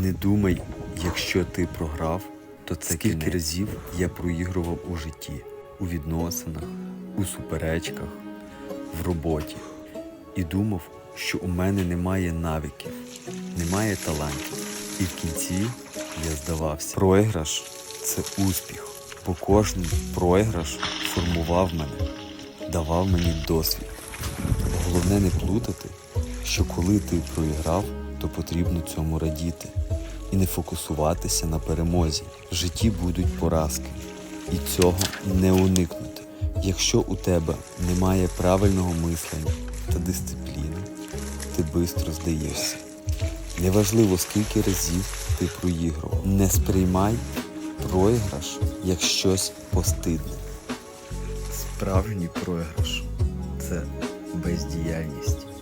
Не думай, якщо ти програв, то це скільки разів я проігрував у житті, у відносинах, у суперечках, в роботі. І думав, що у мене немає навиків, немає талантів. І в кінці я здавався. Проіграш це успіх, бо кожен проіграш формував мене, давав мені досвід. Головне не плутати, що коли ти проіграв, то потрібно цьому радіти і не фокусуватися на перемозі. В житті будуть поразки, і цього не уникнути. Якщо у тебе немає правильного мислення та дисципліни, ти швидко здаєшся. Неважливо, скільки разів ти проігрував. Не сприймай проіграш як щось постидне. Справжній проіграш це бездіяльність.